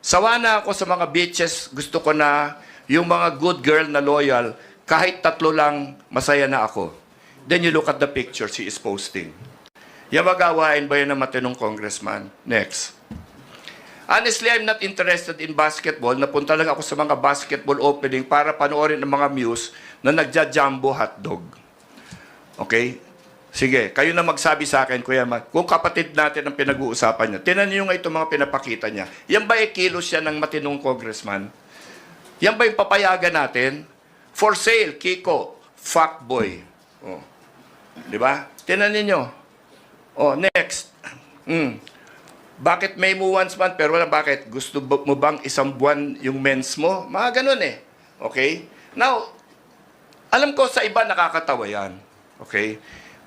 Sawa na ako sa mga bitches. Gusto ko na yung mga good girl na loyal, kahit tatlo lang, masaya na ako. Then you look at the picture she is posting. Magawain ba yun ng matinong congressman? Next. Honestly, I'm not interested in basketball. Napunta lang ako sa mga basketball opening para panoorin ang mga muse na nagja-jumbo hotdog. Okay? Sige, kayo na magsabi sa akin, Kuya Matt, kung kapatid natin ang pinag-uusapan niya, tinan niyo nga itong mga pinapakita niya. Yan ba ay kilos siya ng matinong congressman? Yan ba yung papayagan natin? For sale, Kiko, fuckboy. Oh. Di ba? Tinan ninyo. Oh, next. Mm. Bakit may mo once month pero wala bakit? Gusto mo bang isang buwan yung mens mo? Mga ganun eh. Okay? Now, alam ko sa iba nakakatawa yan. Okay?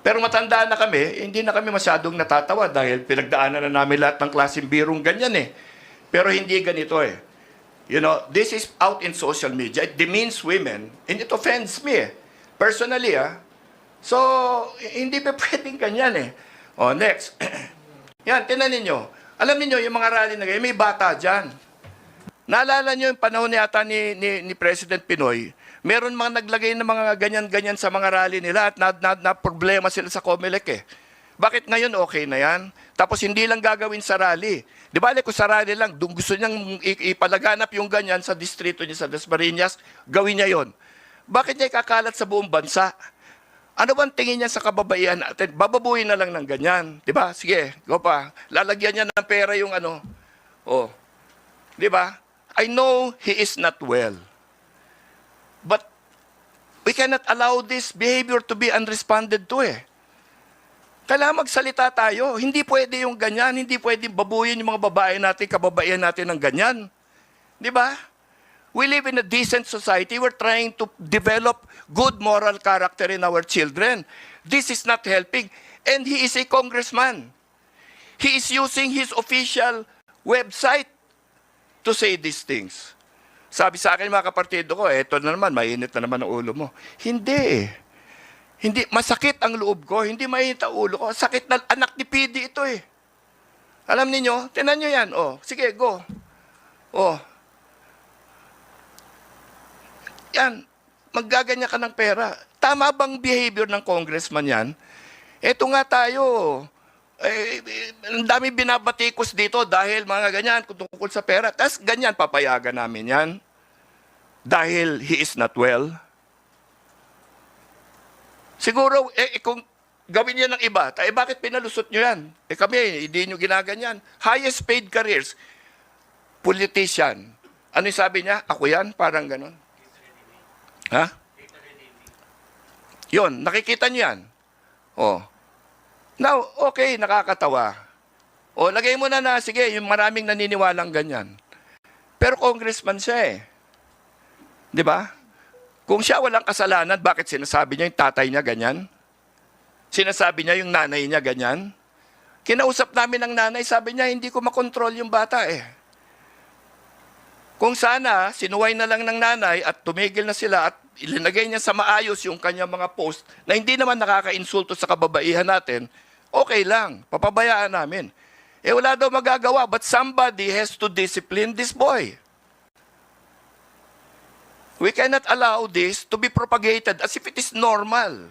Pero matanda na kami, hindi na kami masyadong natatawa dahil pinagdaanan na namin lahat ng klaseng birong ganyan eh. Pero hindi ganito eh. You know, this is out in social media. It demeans women and it offends me eh. Personally ah. So, hindi pa pwedeng ganyan eh. Oh, next. Yan, tinan ninyo. Alam niyo yung mga rally na ganyan, may bata dyan. Naalala niyo yung panahon yata ni, ni, ni President Pinoy, meron mga naglagay ng mga ganyan-ganyan sa mga rally nila at na, na, na problema sila sa Comelec eh. Bakit ngayon okay na yan? Tapos hindi lang gagawin sa rally. Di ba, kung sa rally lang, dung gusto niyang ipalaganap yung ganyan sa distrito niya sa Dasmariñas, gawin niya yon. Bakit niya ikakalat sa buong bansa? Ano bang tingin niya sa kababaihan natin? Bababuhin na lang ng ganyan. Di ba? Sige, go pa. Lalagyan niya ng pera yung ano. Oh. Di ba? I know he is not well. But we cannot allow this behavior to be unresponded to eh. Kailangan magsalita tayo. Hindi pwede yung ganyan. Hindi pwede babuyin yung mga babae natin, kababaihan natin ng ganyan. Di ba? We live in a decent society. We're trying to develop good moral character in our children. This is not helping. And he is a congressman. He is using his official website to say these things. Sabi sa akin mga kapartido ko, eto na naman, mainit na naman ang ulo mo. Hindi eh. Hindi, masakit ang loob ko, hindi mainit ang ulo ko. Sakit na anak ni PD ito eh. Alam niyo, tinan niyo yan. Oh, sige, go. Oh. Yan, maggaganyan ka ng pera. Tama bang behavior ng congressman yan? Eto nga tayo, eh, eh, ang dami binabatikos dito dahil mga ganyan tungkol sa pera. Tapos ganyan, papayagan namin yan. Dahil he is not well. Siguro, eh, eh, kung gawin yan ng iba, eh bakit pinalusot nyo yan? Eh kami, hindi nyo ginaganyan. Highest paid careers, politician. Ano yung sabi niya? Ako yan? Parang ganon. Ha? Yun, nakikita niyo yan. Oh. Now, okay, nakakatawa. O, lagay mo na na, sige, yung maraming naniniwalang ganyan. Pero congressman siya eh. Di ba? Kung siya walang kasalanan, bakit sinasabi niya yung tatay niya ganyan? Sinasabi niya yung nanay niya ganyan? Kinausap namin ng nanay, sabi niya, hindi ko makontrol yung bata eh. Kung sana, sinuway na lang ng nanay at tumigil na sila at ilinagay niya sa maayos yung kanyang mga post na hindi naman nakaka-insulto sa kababaihan natin, okay lang, papabayaan namin. Eh wala daw magagawa, but somebody has to discipline this boy. We cannot allow this to be propagated as if it is normal.